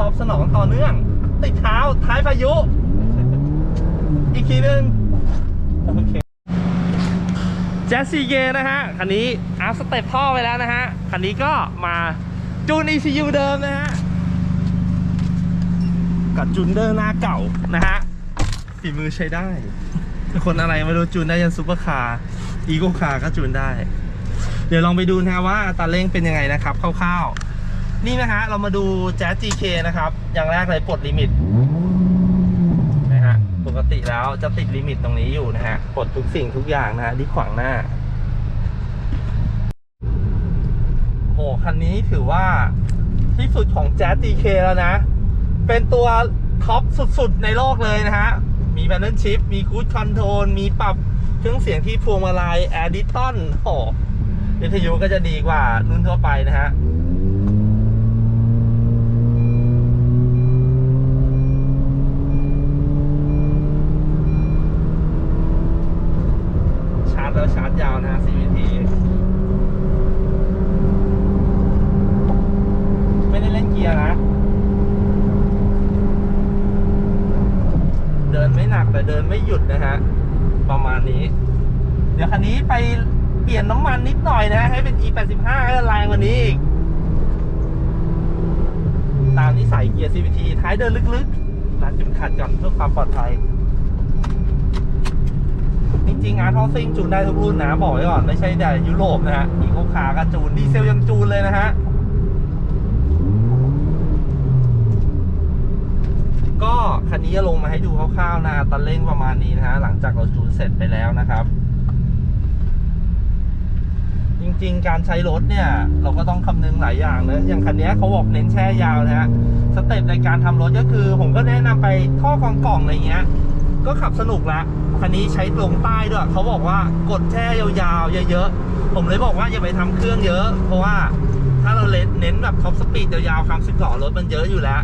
ตอบสนองต่อเนื่อง ติดเท้าท้ายพายุ อีกทีหนึงโอเคแจสซีเกนะฮะ คันนี้อัพสเต็ปท่อไปแล้วนะฮะ คันนี้ก็มาจูน ECU เดิมนะฮะ กับจูนเดอร์หน้าเก่านะฮะ ฝีมือใช้ได้ คนอะไรไม่รู้จูนได้ยันซูเปอร์คาร์ อีโกคาร์ก็จูนได้ เดี๋ยวลองไปดูนะฮะว่าตาเร่งเป็นยังไงนะครับคร่าวๆ นี่นะฮะ เรามาดูแจ๊ส GK นะครับ อย่างแรกเลยปลดลิมิตนะฮะ ปกติแล้วจะติดลิมิตตรงนี้อยู่นะฮะ ปลดทุกสิ่งทุกอย่างนะฮะที่ขวางหน้า โอ้คันนี้ถือว่าที่สุดของแจ๊ส GK แล้วนะ เป็นตัวท็อปสุดๆ ในโลกเลยนะฮะ มีแ a น e ชิปมีคู d คอนโทรล มีปรับเครื่องเสียงที่พวงมาลัยแอร์ดิตอนโอ้วิทยุก็จะดีกว่ารุ่นทั่วไปนะฮะ ชาร์จแล้วชาร์จยาวนะฮะ CVT ไม่ได้เล่นเกียร์นะ เดินไม่หนัก แต่เดินไม่หยุดนะฮะ ประมาณนี้ เดี๋ยวคันนี้ไปเปลี่ยนน้ำมันนิดหน่อยนะ ให้เป็น E85 ให้แรงกว่านี้อีก ตามที่ใส่เกียร์ CVT ท้ายเดินลึกๆรัดจุดขัดก่อนเพื่อความปลอดภัย จริงๆอาร์ทอซิ่งจูนได้ทุกรุ่นนะ บอกไว้ก่อน ไม่ใช่แต่ยุโรปนะฮะอีโคคาร์ก็จูน ดีเซลยังจูนเลยนะฮะ ก็คั นนี้จะลงมาให้ดูคร่าวๆนะตันเร่งประมาณนี้นะฮะหลังจากเราจูนเสร็จไปแล้วนะครับ จริงๆ การใช้รถเนี่ย เราก็ต้องคำนึงหลายอย่างนะอย่างคันนี้เขาบอกเน้นแช่ยาวนะฮะสเต็ปในการทำรถก็คือ ผมก็แนะนำไปท่อกองกล่องอะไรเงี้ย ก็ขับสนุกละคันนี้ใช้ลงใต้ด้วยเขาบอกว่ากดแช่ยาวๆเยอะๆผมเลยบอกว่าอย่าไปทำเครื่องเยอะ เพราะว่าถ้าเราเน้นแบบท็อปสปีดยาวๆคำสิบล้อรถมันเยอะอยู่แล้ว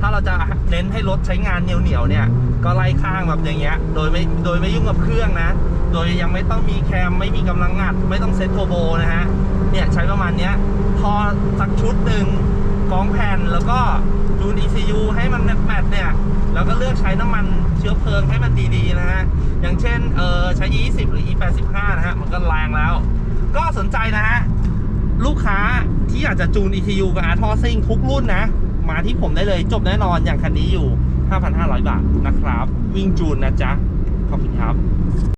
ถ้าเราจะเน้นให้รถใช้งานเหนียวๆเนี่ย ก็ไล่ข้างแบบอย่างเงี้ย โดยไม่โดยไม่ยุ่งกับเครื่องนะ โดยยังไม่ต้องมีแคมไม่มีกำลังงัด ไม่ต้องเซ็ตโทโบนะฮะ เนี่ยใช้ประมาณเนี้ย พอสักชุดหนึ่งกองแผ่นแล้วก็จูน ECU ให้มันแมทๆเนี่ย แล้วก็เลือกใช้น้ำมันเชื้อเพลิงให้มันดีๆนะฮะ อย่างเช่น เออใช้ E20 หรือ E85 นะฮะ มันก็แรงแล้ว ก็สนใจนะฮะ ลูกค้าที่อยากจะจูน ECU กับ r t o s i n g ทุกรุ่นนะ มาที่ผมได้เลยจบแน่นอนอย่างคันนี้อยู่ 5,500 บาทนะครับ วิ่งจูนนะจ๊ะ ขอบคุณครับ